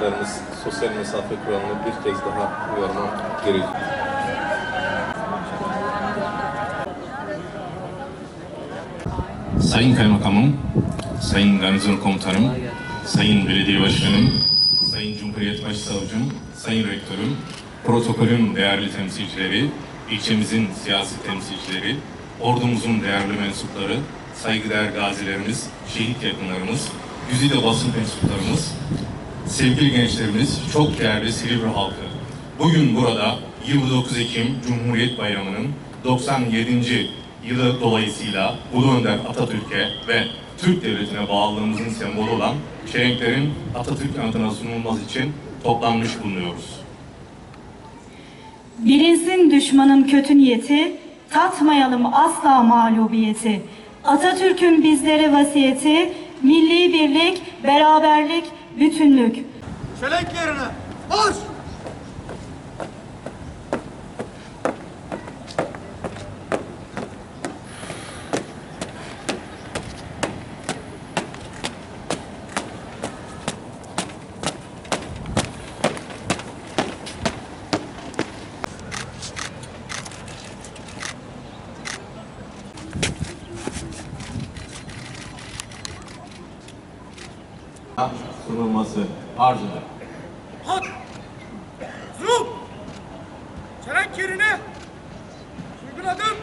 arkadaşlarımız sosyal mesafe kuralını bir kez daha uyarmam gerekiyor. Sayın Kaymakamım, Sayın Garnizon Komutanım, Sayın Belediye Başkanım, Sayın Cumhuriyet Başsavcım, Sayın Rektörüm, protokolün değerli temsilcileri, ilçemizin siyasi temsilcileri, ordumuzun değerli mensupları, saygıdeğer gazilerimiz, şehit yakınlarımız, güzide basın mensuplarımız, sevgili gençlerimiz, çok değerli Silivri halkı. Bugün burada 29 Ekim Cumhuriyet Bayramı'nın 97. yılı dolayısıyla Ulu Önder Atatürk'e ve Türk Devleti'ne bağlılığımızın sembolü olan çelenklerin Atatürk anıtına sunulması için toplanmış bulunuyoruz. Bilinsin düşmanın kötü niyeti, tatmayalım asla mağlubiyeti. Atatürk'ün bizlere vasiyeti, milli birlik, beraberlik, bütünlük. Çelenk yerine marş! sunulması arz eder. Hat! Zoom! Çelenk yerine uyguladım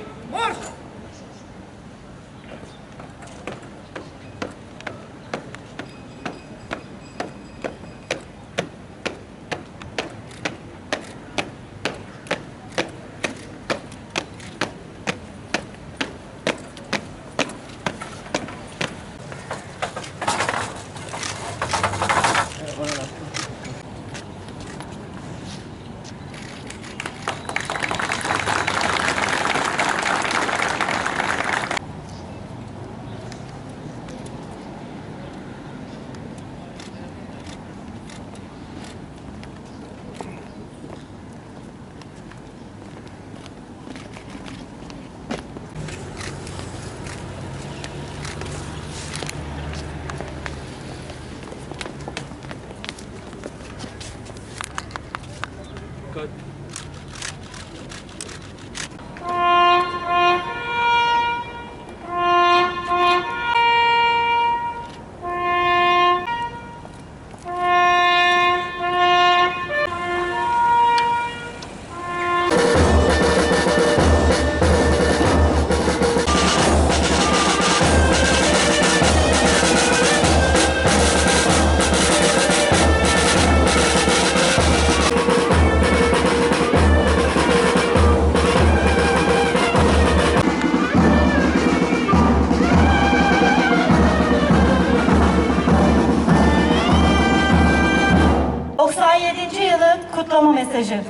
mesajı.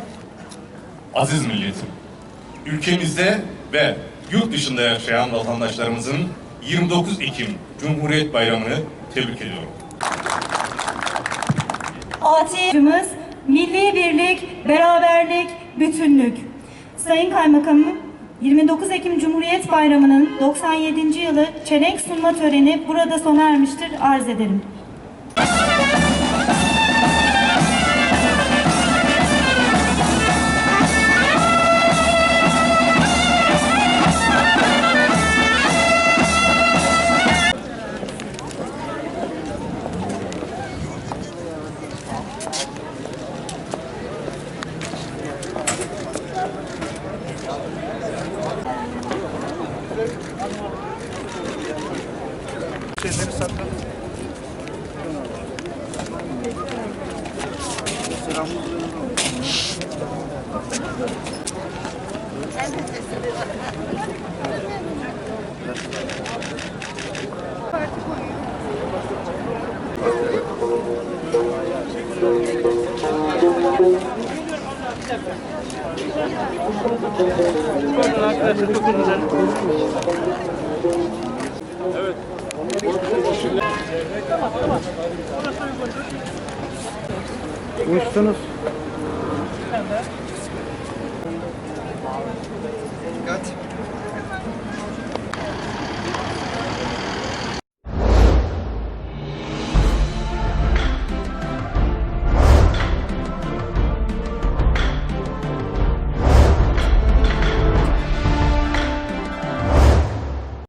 Aziz milletim, ülkemizde ve yurt dışında yaşayan vatandaşlarımızın 29 Ekim Cumhuriyet Bayramı'nı tebrik ediyorum. Atiyetimiz milli birlik, beraberlik, bütünlük. Sayın Kaymakamım, 29 Ekim Cumhuriyet Bayramı'nın 97. yılı çelenk sunma töreni burada sona ermiştir. Arz ederim. Evet. Tamam, tamam. Orası uygun. Uçtunuz. Dikkat.